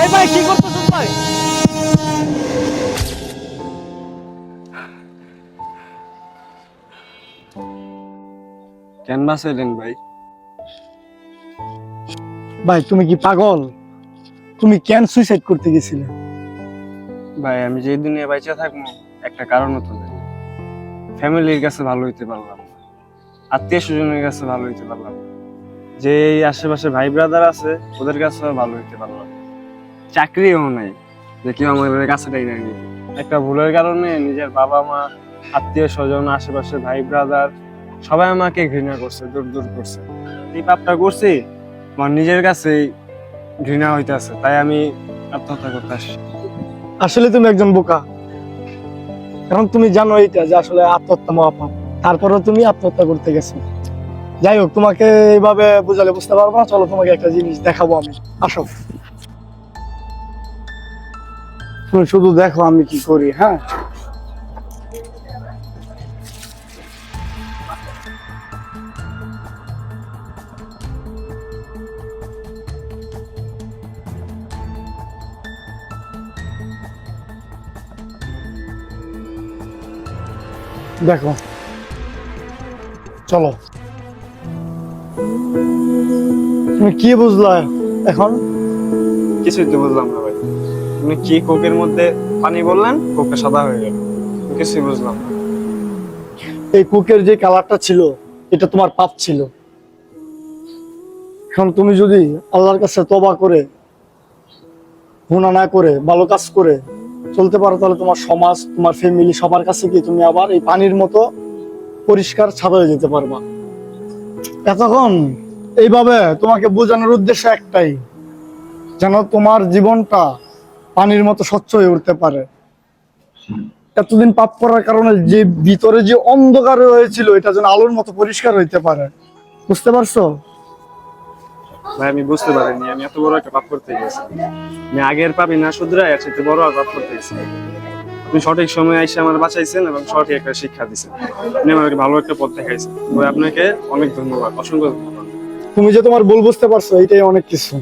এই ভাই কি করতেছিস ভাই কেন বাঁচাইলেন ভাই। ভাই তুমি কি পাগল? তুমি কেন সুইসাইড করতে গেছিলে? ভাই আমি যে দুনিয়া বাইচা থাকব একটা কারণও তো নেই। ফ্যামিলির কাছে ভালো হইতে পারলাম আত্মীয় স্বজনের কাছে ভালো হইতে পারলাম যে এই আশেপাশে ভাই ব্রাদার আছে ওদের কাছে ভালো হইতে পারলাম চাকরিও নাই যে কেউ আমাদের কাছে টাই নাই একটা ভুলের কারণে নিজের বাবা মা আত্মীয় স্বজন আশেপাশে ভাই ব্রাদার সবাই আমাকে ঘৃণা করছে, দূর দূর করছে। এই পাপটা করছি, আমার নিজের কাছেই ঘৃণা হইতেছে, তাই আমি আত্মহত্যা করতে আসি আসলে তুমি একজন বোকা। কারণ তুমি জানো এইটা যে আসলে আত্মহত্যা মহাপাপ। তারপরেও তুমি আত্মহত্যা করতে গেছো। যাই হোক, তোমাকে এইভাবে বোঝালে বুঝতে পারব না। চলো, তোমাকে একটা জিনিস দেখাবো আমি। আসো। তুমি শুধু দেখো আমি কি করি হ্যাঁ? দেখো। চলো। তুমি কি বুঝলা এখন? কিছুই তো বুঝলাম না ভাই। তুমি কি কোকের মধ্যে পানি বললেন? কোকটা সাদা হয়ে গেল। কিছুই বুঝলাম এই কুকের যে কালারটা ছিল এটা তোমার পাপ ছিল। এখন তুমি যদি আল্লাহর কাছে তবা করে গুণা না করে ভালো কাজ করে চলতে পারো, তাহলে তোমার সমাজ, তোমার ফ্যামিলি সবার কাছে কি তুমি আবার এই পানির মতো পরিষ্কার ছাদা হয়ে যেতে পারবা। এতক্ষণ এইভাবে তোমাকে বোঝানোর উদ্দেশ্য একটাই, যেন তোমার জীবনটা পানির মতো স্বচ্ছ হয়ে উঠতে পারে। এতদিন পাপ করার কারণে যে ভিতরে যে অন্ধকার হয়েছিল, এটা যেন আলোর মতো পরিষ্কার হইতে পারে। বুঝতে পারছ? ভাই, আমি বুঝতে পারিনি, আমি এত বড় একটা পাপ করতে গেছি। আমি আগের পাপি না, শুধরাই এর সাথে বড় পাপ করতে গেছি। আপনি সঠিক সময়ে এসে আমার বাঁচাইছেন এবং সঠিক একটা শিক্ষা দিয়েছেন আপনি আমাকে ভালো একটা পথ দেখাইছেন। ভাই, আপনাকে অনেক ধন্যবাদ, অসংখ্য ধন্যবাদ। তুমি যে তোমার ভুল বুঝতে পারছ এটাই অনেক কিছু।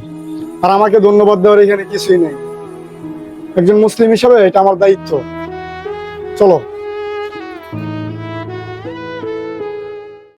আর আমাকে ধন্যবাদ দেওয়ার এখানে কিছুই নেই। একজন মুসলিম হিসাবে এটা আমার দায়িত্ব। চলো।